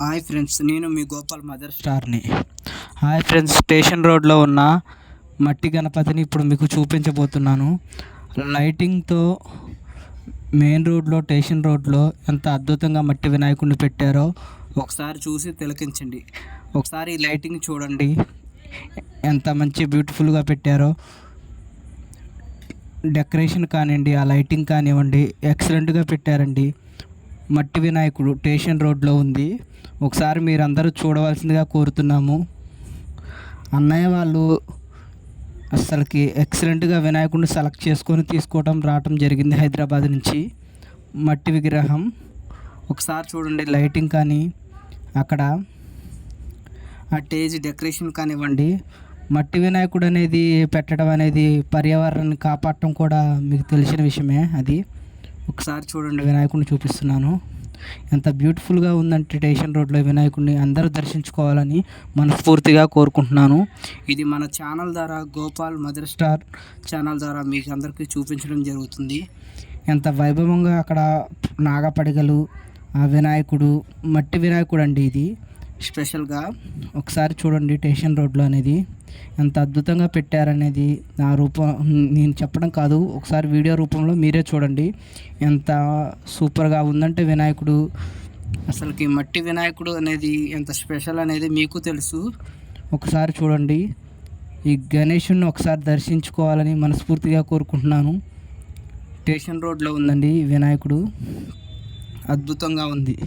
Hi friends నేను మీ Gopal mother స్టార్ని. హాయ్ ఫ్రెండ్స్ స్టేషన్ రోడ్లో ఉన్న మట్టి గణపతిని ఇప్పుడు మీకు చూపించబోతున్నాను. లైటింగ్తో మెయిన్ రోడ్లో స్టేషన్ రోడ్లో ఎంత అద్భుతంగా మట్టి వినాయకుడిని పెట్టారో ఒకసారి చూసి తిలకించండి. ఒకసారి లైటింగ్ చూడండి. ఎంత మంచి బ్యూటిఫుల్గా పెట్టారో. డెకరేషన్ కానివ్వండి ఆ లైటింగ్ కానివ్వండి ఎక్సలెంట్గా పెట్టారండి. మట్టి వినాయకుడు స్టేషన్ రోడ్లో ఉంది. ఒకసారి మీరందరూ చూడవలసిందిగా కోరుతున్నాము. అన్నయ్య వాళ్ళు అసలుకి ఎక్సలెంట్గా వినాయకుడిని సెలెక్ట్ చేసుకొని తీసుకోవడం రావటం జరిగింది హైదరాబాద్ నుంచి. మట్టి విగ్రహం. ఒకసారి చూడండి లైటింగ్ కానీ అక్కడ. ఆ స్టేజ్ డెకరేషన్ కానివ్వండి. మట్టి వినాయకుడు అనేది పెట్టడం అనేది పర్యావరణాన్ని కాపాడటం కూడా మీకు తెలిసిన విషయమే అది. ఒకసారి చూడండి వినాయకుడిని చూపిస్తున్నాను. ఎంత బ్యూటిఫుల్గా ఉందంటే స్టేషన్ రోడ్లో వినాయకుడిని అందరూ దర్శించుకోవాలని మనస్ఫూర్తిగా కోరుకుంటున్నాను. ఇది మన ఛానల్ ద్వారా గోపాల్ మదర్ స్టార్ ఛానల్ ద్వారా మీకు అందరికీ చూపించడం జరుగుతుంది. ఎంత వైభవంగా అక్కడ నాగపడగలు ఆ వినాయకుడు మట్టి వినాయకుడు అండి ఇది. స్పెషల్గా ఒకసారి చూడండి స్టేషన్ రోడ్లో అనేది. ఎంత అద్భుతంగా పెట్టారనేది నా రూపం నేను చెప్పడం కాదు ఒకసారి వీడియో రూపంలో మీరే చూడండి. ఎంత సూపర్గా ఉందంటే వినాయకుడు. అసలుకి మట్టి వినాయకుడు అనేది ఎంత స్పెషల్ అనేది మీకు తెలుసు. ఒకసారి చూడండి. ఈ గణేషుని ఒకసారి దర్శించుకోవాలని మనస్ఫూర్తిగా కోరుకుంటున్నాను. స్టేషన్ రోడ్లో ఉందండి వినాయకుడు. అద్భుతంగా ఉంది.